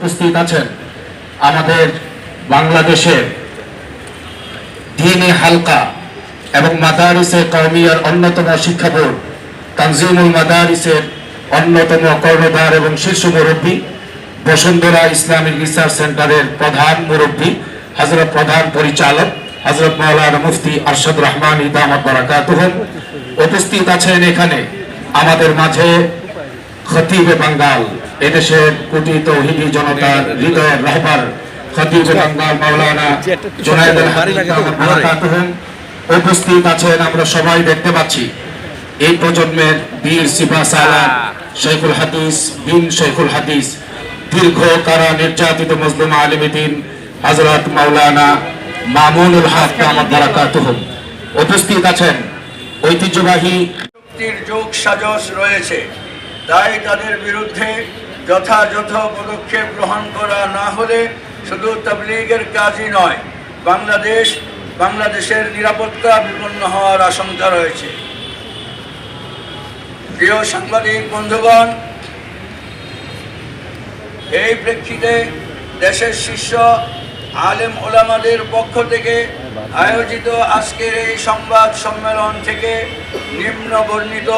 উপস্থিত আছেন আমাদের বাংলাদেশের দিনী হালকা এবং মাদারিসে কৌমিয়ার অন্যতম শিক্ষা বোর্ড তানজিমুল মাদারিসের অন্যতম কর্ণধার এবং শীর্ষ মুরব্বী, বসুন্ধরা ইসলামিক রিসার্চ সেন্টারের প্রধান মুরব্বী, হজরত প্রধান পরিচালক, হজরত মাওলানা মুফতি আরশাদ রহমান ইদামত বারাকাতুহুম উপস্থিত আছেন এখানে আমাদের মাঝে খতিবে বাঙ্গাল। এদেশের কোটি তৌহিদি জনতার হৃদয়ের রহবার খতিবে বাঙ্গাল মাওলানা জুনায়দুল হামিদ উপস্থিত আছেন আমরা সবাই দেখতে পাচ্ছি। এই প্রজন্মের বীর সিপা সালার শেখুল হাদিস বিন শেখুল হাদিস দীর্ঘ কারা নির্যাতিত মজলুম আলিমিদ্দিন হযরত মাওলানা মামুনুল হক দামাত বারাকাতুহুম উপস্থিত আছেন ঐতিহ্যবাহী যোগ সাজস রয়েছে। তাই তাদের বিরুদ্ধে যথাযথ পদক্ষেপ গ্রহণ করা না হলে শুধু তাবলিগের কাজই নয়, বাংলাদেশ, বাংলাদেশের নিরাপত্তা বিপন্ন হওয়ার আশঙ্কা রয়েছে। প্রিয় সাংবাদিক বন্ধুগণ, এই প্রেক্ষিতে দেশের শীর্ষ আলেম ওলামাদের পক্ষ থেকে আয়োজিত আজকের এই সংবাদ সম্মেলন থেকে নিম্ন বর্ণিত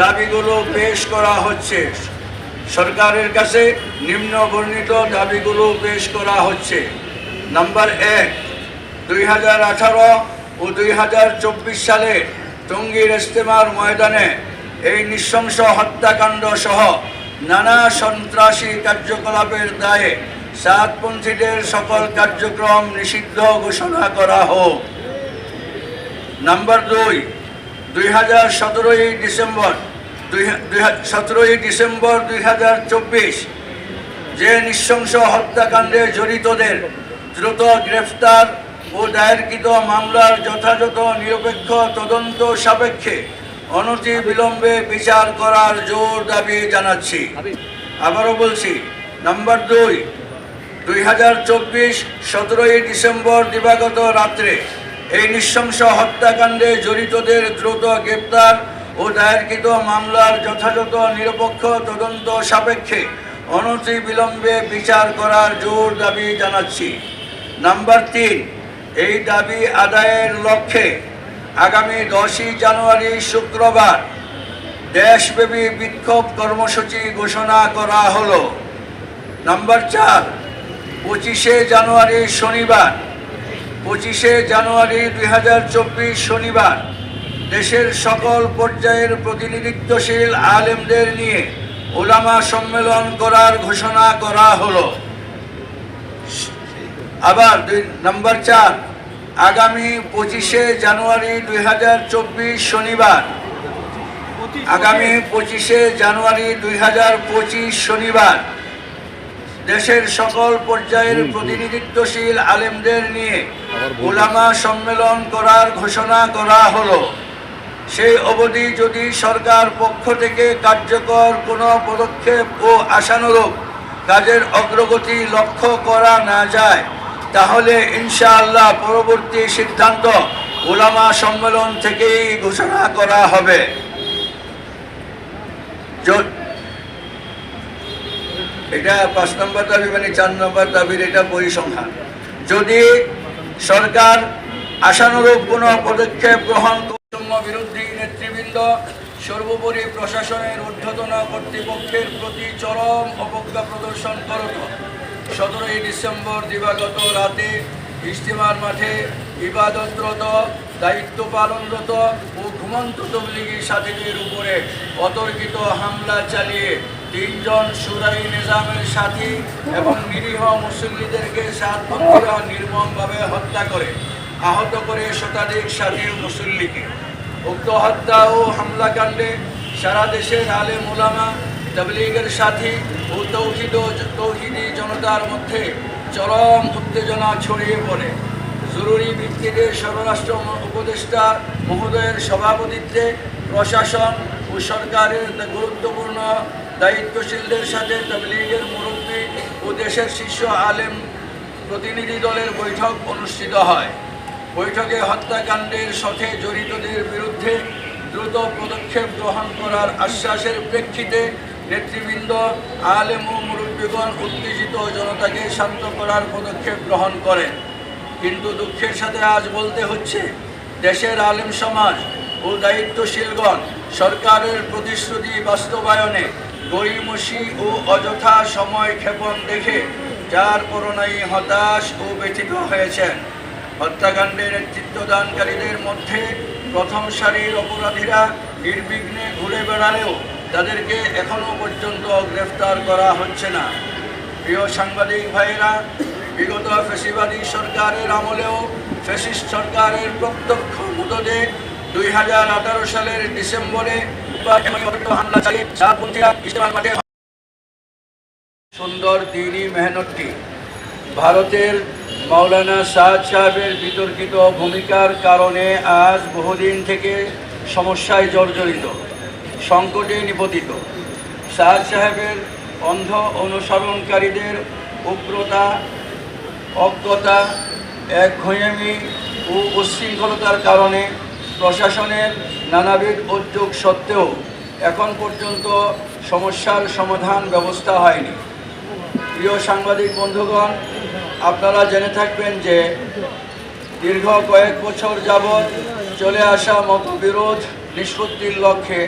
দাবিগুলো পেশ করা হচ্ছে। সরকারের কাছে নিম্ন বর্ণিত দাবিগুলো পেশ করা হচ্ছে। নাম্বার এক, দুই হাজার আঠারো ও দুই হাজার চব্বিশ সালে টঙ্গীর ইস্তেমার ময়দানে এই নৃশংস হত্যাকাণ্ড সহ নানা সন্ত্রাসী কার্যকলাপের দায়ে সাতপন্থীদের সকল কার্যক্রম নিষিদ্ধ ঘোষণা করা হোক। নাম্বার দুই দুই হাজার সতেরোই ডিসেম্বর সতেরোই ডিসেম্বর দুই হাজার চব্বিশ, যে নৃশংস হত্যাকাণ্ডে জড়িতদের দ্রুত গ্রেফতার ও দায়েরকৃত মামলার যথাযথ নিরপেক্ষ তদন্ত সাপেক্ষে অনতি বিলম্বে বিচার করার জোর দাবি জানাচ্ছি। আবারও বলছি, নাম্বার দুই দুই হাজার চব্বিশ, সতেরোই ডিসেম্বর দিবাগত রাত্রে এই নৃশংস হত্যাকাণ্ডে জড়িতদের দ্রুত গ্রেপ্তার ও দায়েরকৃত মামলার যথাযথ, নিরপেক্ষ, তদন্ত সাপেক্ষে অনতি বিলম্বে বিচার করার জোর দাবি জানাচ্ছি। নাম্বার তিন, এই দাবি আদায়ের লক্ষ্যে আগামী দশই জানুয়ারি শুক্রবার দেশব্যাপী বিক্ষোভ কর্মসূচি ঘোষণা করা হলো। নাম্বার চার, পঁচিশে জানুয়ারি শনিবার, পঁচিশে জানুয়ারি দুই হাজার চব্বিশ শনিবার দেশের সকল পর্যায়ের প্রতিনিধিত্বশীল আলেমদের নিয়ে ওলামা সম্মেলন করার ঘোষণা করা হলো। আবার দুই নাম্বার চার আগামী পঁচিশে জানুয়ারি দুই হাজার চব্বিশ শনিবার। আগামী পঁচিশে জানুয়ারি দুই হাজার পঁচিশ শনিবার দেশের সকল পর্যায়ের প্রতিনিধিত্বশীল আলেমদের নিয়ে ওলামা সম্মেলন করার ঘোষণা করা হলো। সেই অবধি যদি সরকার পক্ষ থেকে কার্যকর কোনো পদক্ষেপ ও আশানুরূপ কাজের অগ্রগতি লক্ষ্য করা না যায়, তাহলে ইনশাআল্লাহ পরবর্তী সিদ্ধান্ত ওলামা সম্মেলন থেকেই ঘোষণা করা হবে। এটা পাঁচ নম্বর দাবি মানে চার নম্বর দাবির এটা পরিসংখ্যান। যদি সরকার আশানুরূপ কোনো পদক্ষেপ গ্রহণ নেতৃবৃন্দ সর্বোপরি প্রশাসনের ঊর্ধ্বতন কর্তৃপক্ষের প্রতি চরম অবজ্ঞা প্রদর্শন করত। সতেরোই ডিসেম্বর দিবাগত রাতে ইজতেমার মাঠে ইবাদতরত দায়িত্ব পালনরত ও ঘুমন্ত তবলিগি সাথীদের উপরে অতর্কিত হামলা চালিয়ে তিনজন সুরাই নিজামের সাথী এবং নিরীহ মুসল্লিদেরকে সাতপক্ষীরা নির্মমভাবে হত্যা করে আহত করে শতাধিক সাথী মুসল্লিকে। উক্ত হত্যা ও হামলাকাণ্ডে সারা দেশের আলেম ওলামা তবলিগের সাথী ও তৌহিদ ও তৌহিদি জনতার মধ্যে চরম উত্তেজনা ছড়িয়ে পড়ে। জরুরি ভিত্তিতে স্বরাষ্ট্র উপদেষ্টা মহোদয়ের সভাপতিত্বে প্রশাসন ও সরকারের গুরুত্বপূর্ণ দায়িত্বশীলদের সাথে তবলিগের মুরব্বী ও দেশের শীর্ষ আলেম প্রতিনিধি দলের বৈঠক অনুষ্ঠিত হয়। বৈঠকে হত্যাকাণ্ডের সাথে জড়িতদের বিরুদ্ধে দ্রুত পদক্ষেপ গ্রহণ করার আশ্বাসের প্রেক্ষিতে নেতৃবৃন্দ আলেম ও মুরব্বী মুরব্বীগণ উত্তেজিত জনতাকে শান্ত করার পদক্ষেপ গ্রহণ করেন। কিন্তু দুঃখের সাথে আজ বলতে হচ্ছে, দেশের আলেম সমাজ ও দায়িত্বশীলগণ সরকারের প্রতিশ্রুতি বাস্তবায়নে গড়িমসি ও অযথা সময় ক্ষেপণ দেখে যার করোনাই হতাশ ও ব্যথিত হয়েছেন। হত্যাকাণ্ডে নেতৃত্বদানকারীদের মধ্যে প্রথম সারির অপরাধীরা নির্বিঘ্নে ঘুরে বেড়ালেও তাদেরকে এখনও পর্যন্ত গ্রেফতার করা হচ্ছে না। প্রিয় সাংবাদিক ভাইয়েরা, বিগত ফেসিবাদী সরকারের আমলেও ফেসিস্ট সরকারের প্রত্যক্ষ মদদে দুই হাজার আঠারো সালের ডিসেম্বরে সুন্দর দিনই মেহনতটি ভারতের মাওলানা সাদ সাহেবের বিতর্কিত ভূমিকার কারণে আজ বহুদিন থেকে সমস্যায় জর্জরিত, সংকটে নিপতিত। সাদ সাহেবের অন্ধ অনুসরণকারীদের উগ্রতা, অজ্ঞতা, একঘয়েমি ও উচ্ছৃঙ্খলতার কারণে প্রশাসনের নানাবিধ উদ্যোগ সত্ত্বেও এখন পর্যন্ত সমস্যার সমাধান ব্যবস্থা হয়নি। প্রিয় সাংবাদিক বন্ধুগণ আপনারা জেনে থাকবেন যে দীর্ঘ কয়েক বছর যাবৎ চলে আসা মতবিরোধ নিষ্পত্তির লক্ষ্যে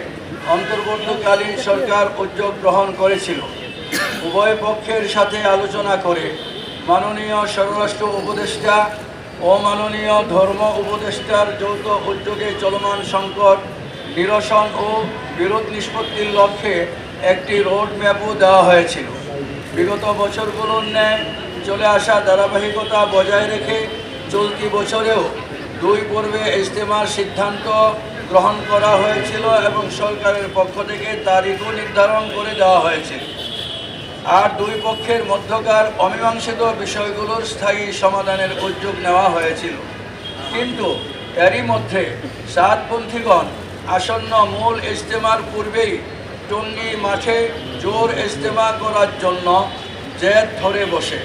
অন্তর্বর্তীকালীন সরকার উদ্যোগ গ্রহণ করেছিল। উভয় পক্ষের সাথে আলোচনা করে মাননীয় স্বরাষ্ট্র উপদেষ্টা ও মাননীয় ধর্ম উপদেষ্টার যৌথ উদ্যোগে চলমান সংকট নিরসন ও বিরোধ নিষ্পত্তির লক্ষ্যে একটি রোড ম্যাপও দেওয়া হয়েছিল। বিগত বছরগুলোর ন্যায় চলে আসা ধারাবাহিকতা বজায় রেখে চলতি বছরেও দুই পর্বে ইজতেমার সিদ্ধান্ত গ্রহণ করা হয়েছিল এবং সরকারের পক্ষ থেকে তারিখও নির্ধারণ করে দেওয়া হয়েছিল আর দুই পক্ষের মধ্যকার অমীমাংসিত বিষয়গুলোর স্থায়ী সমাধানের উদ্যোগ নেওয়া হয়েছিল। কিন্তু এরই মধ্যে সাতপন্থীগণ আসন্ন মূল ইজতেমার পূর্বেই টঙ্গী মাঠে জোর ইজতেমা করার জন্য জেদ ধরে বসে।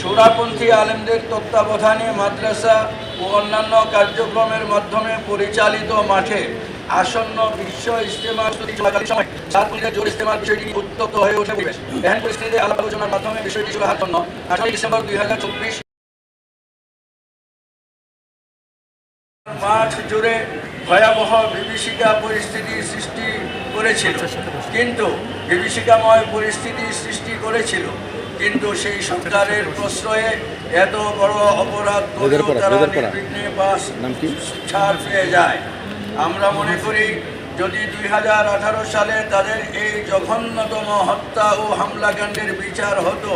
সুরাপন্থী আলেমদের তত্ত্বাবধানে মাদ্রাসা ও অন্যান্য কার্যক্রমের মাধ্যমে পরিচালিত মাঠে আসন্ন বিশ্ব ইজতেমা চলাকালীন সময় সাতপন্থীদের জোর ইজতেমার বিষয়টি উত্তপ্ত হয়ে ওঠে পরিবেশ। এহেন পরিস্থিতিতে আলাপ আলোচনার মাধ্যমে বিষয়টি সুরাহার জন্য আঠারোই ডিসেম্বর দুই হাজার চব্বিশ মাঠ জুড়ে ভয়াবহ বিভীষিকা পরিস্থিতি সৃষ্টি করেছিল। কিন্তু বিভীষিকাময় পরিস্থিতি সৃষ্টি করেছিল। কিন্তু সেই সরকারের প্রশ্রয়ে এত বড় অপরাধ করেও তারা নির্বিঘ্নে বাস ছাড় পেয়ে যায়। আমরা মনে করি যদি দুই হাজার আঠারো সালে তাদের এই জঘন্যতম হত্যা ও হামলাকাণ্ডের বিচার হতো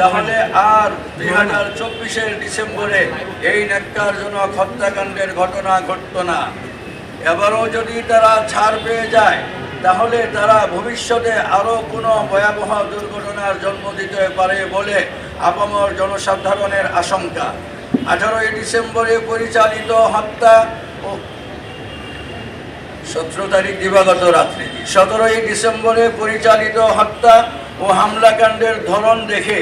তাহলে আর দুই হাজার চব্বিশের ডিসেম্বরে এই ন্যাক্কারজনক হত্যাকাণ্ডের ঘটনা ঘটত না। এবারও যদি তারা ছাড় পেয়ে যায় তাহলে তারা ভবিষ্যতে আরও কোনো ভয়াবহ দুর্ঘটনার জন্ম দিতে পারে বলে আপামর জনসাধারণের আশঙ্কা। আঠারোই ডিসেম্বরে পরিচালিত হত্যা ও সতেরো তারিখ দিবাগত রাত্রি। সতেরোই ডিসেম্বরে পরিচালিত হত্যা ও হামলাকাণ্ডের ধরন দেখে